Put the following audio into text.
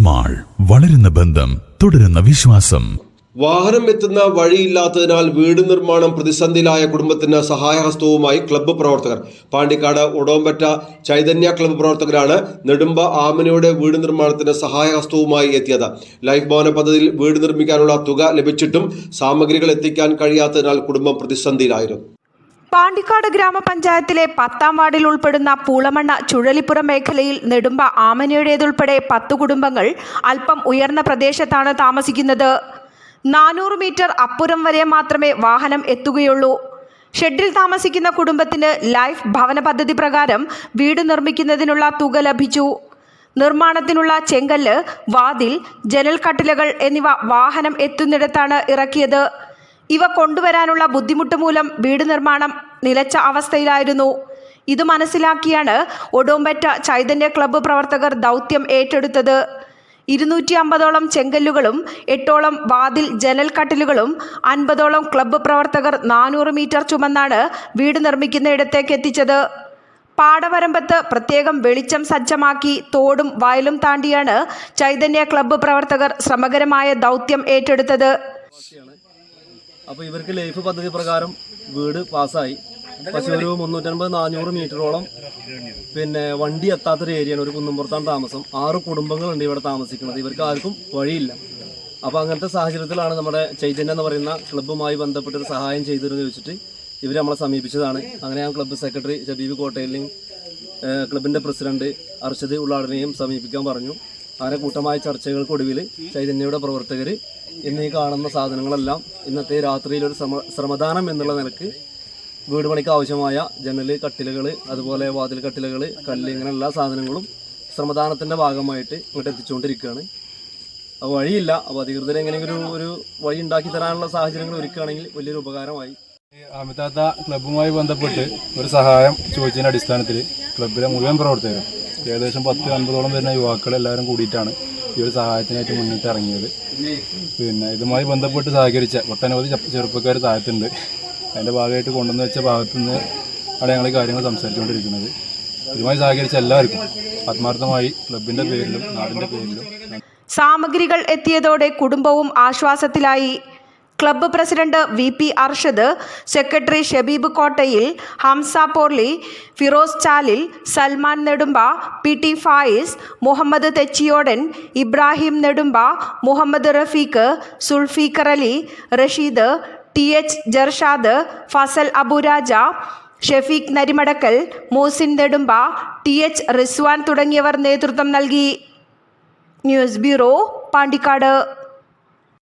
Mall വളരുന്ന ബന്ധം തുടരുന്ന വിശ്വാസം. വാഹനം എത്തുന്ന വഴിയില്ലാത്തതിനാൽ വീട് നിർമ്മാണം പ്രതിസന്ധിയിലായ കുടുംബത്തിന് സഹായഹസ്തവുമായി ക്ലബ്ബ് പ്രവർത്തകർ. പാണ്ടിക്കാട് ഉടോമ്പറ്റ ചൈതന്യ ക്ലബ്ബ് പ്രവർത്തകരാണ് നെടുമ്പ ആമനയുടെ വീട് നിർമ്മാണത്തിന് സഹായഹസ്തവുമായി എത്തിയത്. ലൈഫ് ഭവന പദ്ധതിയിൽ വീട് നിർമ്മിക്കാനുള്ള തുക ലഭിച്ചിട്ടും സാമഗ്രികൾ എത്തിക്കാൻ കഴിയാത്തതിനാൽ കുടുംബം പ്രതിസന്ധിയിലായിരുന്നു. പാണ്ടിക്കാട് ഗ്രാമപഞ്ചായത്തിലെ പത്താം വാർഡിൽ ഉൾപ്പെടുന്ന പൂളമണ്ണ ചുഴലിപ്പുറം മേഖലയിൽ നെടുമ്പ ആമനയുടേതുൾപ്പെടെ പത്തു കുടുംബങ്ങൾ അല്പം ഉയർന്ന പ്രദേശത്താണ് താമസിക്കുന്നത്. നാനൂറ് മീറ്റർ അപ്പുറം വരെ മാത്രമേ വാഹനം എത്തുകയുള്ളൂ. ഷെഡിൽ താമസിക്കുന്ന കുടുംബത്തിന് ലൈഫ് ഭവന പദ്ധതി പ്രകാരം വീട് നിർമ്മിക്കുന്നതിനുള്ള തുക ലഭിച്ചു. നിർമ്മാണത്തിനുള്ള ചെങ്കല്ല് വാതിൽ ജനൽ കട്ടിലകൾ എന്നിവ വാഹനം എത്തുന്നിടത്താണ് ഇറക്കിയത്. ഇവ കൊണ്ടുവരാനുള്ള ബുദ്ധിമുട്ട് മൂലം വീട് നിർമ്മാണം നിലച്ച അവസ്ഥയിലായിരുന്നു. ഇത് മനസ്സിലാക്കിയാണ് ഒഡോമ്പറ്റ ചൈതന്യ ക്ലബ്ബ് പ്രവർത്തകർ ദൗത്യം ഏറ്റെടുത്തത്. ഇരുന്നൂറ്റി അമ്പതോളം ചെങ്കല്ലുകളും എട്ടോളം വാതിൽ ജനൽ കട്ടിലുകളും അൻപതോളം ക്ലബ്ബ് പ്രവർത്തകർ നാനൂറ് മീറ്റർ ചുമന്നാണ് വീട് നിർമ്മിക്കുന്നയിടത്തേക്ക് എത്തിച്ചത്. പാടവരമ്പത്ത് പ്രത്യേകം വെളിച്ചം സജ്ജമാക്കി തോടും വയലും താണ്ടിയാണ് ചൈതന്യ ക്ലബ്ബ് പ്രവർത്തകർ ശ്രമകരമായ ദൗത്യം ഏറ്റെടുത്തത്. അപ്പോൾ ഇവർക്ക് ലൈഫ് പദ്ധതി പ്രകാരം വീട് പാസ്സായി. പക്ഷെ ഒരു മുന്നൂറ്റൻപത് നാനൂറ് മീറ്ററോളം പിന്നെ വണ്ടി എത്താത്തൊരു ഏരിയയാണ് ഒരു കുന്നുംപുറത്താണ് താമസം. ആറ് കുടുംബങ്ങളുണ്ട് ഇവിടെ താമസിക്കുന്നത്. ഇവർക്ക് ആർക്കും വഴിയില്ല. അപ്പോൾ അങ്ങനത്തെ സാഹചര്യത്തിലാണ് നമ്മുടെ ചൈതന്യ എന്ന് പറയുന്ന ക്ലബ്ബുമായി ബന്ധപ്പെട്ടൊരു സഹായം ചെയ്തിരുന്നു ചോദിച്ചിട്ട് ഇവർ നമ്മളെ സമീപിച്ചതാണ്. അങ്ങനെ ഞാൻ ക്ലബ്ബ് സെക്രട്ടറി ഷബീബ് കോട്ടയിലെയും ക്ലബിന്റെ പ്രസിഡന്റ് അർഷദ് ഉള്ളാടനെയും സമീപിക്കാൻ പറഞ്ഞു. അങ്ങനെ കൂട്ടമായ ചർച്ചകൾക്കൊടുവിൽ ചൈതന്യയുടെ പ്രവർത്തകർ ഇന്ന് ഈ കാണുന്ന സാധനങ്ങളെല്ലാം ഇന്നത്തെ രാത്രിയിലൊരു ശ്രമ ശ്രമദാനം എന്നുള്ള നിലയ്ക്ക് വീട് പണിക്ക് ആവശ്യമായ ജനൽ കട്ടിലുകൾ അതുപോലെ വാതിൽ കട്ടിലുകൾ കല്ല് ഇങ്ങനെ എല്ലാ സാധനങ്ങളും ശ്രമദാനത്തിന്റെ ഭാഗമായിട്ട് ഇങ്ങോട്ട് എത്തിച്ചുകൊണ്ടിരിക്കുകയാണ്. അപ്പോൾ വഴിയില്ല. അപ്പോൾ അധികൃതർ എങ്ങനെയെങ്കിലും ഒരു വഴി ഉണ്ടാക്കി തരാനുള്ള സാഹചര്യങ്ങൾ ഒരുക്കുകയാണെങ്കിൽ വലിയൊരു ഉപകാരമായി. അമിതാത്ത ക്ലബ്ബുമായി ബന്ധപ്പെട്ട് ഒരു സഹായം ചോദിച്ചതിന്റെ അടിസ്ഥാനത്തിൽ ക്ലബ്ബിലെ മുഴുവൻ പ്രവർത്തകരും ഏകദേശം പത്ത് അൻപതോളം വരുന്ന യുവാക്കൾ എല്ലാവരും കൂടിയിട്ടാണ് ഈ ഒരു സഹായത്തിനായിട്ട് മുന്നിട്ട് ഇറങ്ങിയത്. പിന്നെ ഇതുമായി ബന്ധപ്പെട്ട് സഹകരിച്ച ഒട്ടനവധി ചെറുപ്പക്കാർ താഴത്തുണ്ട്. അതിന്റെ ഭാഗമായിട്ട് കൊണ്ടുവന്ന് വെച്ച ഭാഗത്തു നിന്ന് ആണ് ഞങ്ങൾ കാര്യങ്ങൾ സംസാരിച്ചുകൊണ്ടിരിക്കുന്നത്. ഇതുമായി സഹകരിച്ച എല്ലാവർക്കും ആത്മാർത്ഥമായി ക്ലബിന്റെ പേരിലും നാടിന്റെ പേരിലും സാമഗ്രികൾ എത്തിയതോടെ കുടുംബവും ആശ്വാസത്തിലായി. Club president V P Arshad secretary Shabeeb Kottayil Hamsa Porli Firoz Chalil Salman Nedumba P T Fayis Muhammad Thechiyodan Ibrahim Nedumba Muhammad Rafeeq Zulfiqar Ali Rasheed T H Jarshad Fasal Aburaja Shefeeq Narimadakkal Moosin Nedumba T H Rizwan തുടങ്ങിയവർ നേതൃത്വം നൽകി. News bureau Pandikkad.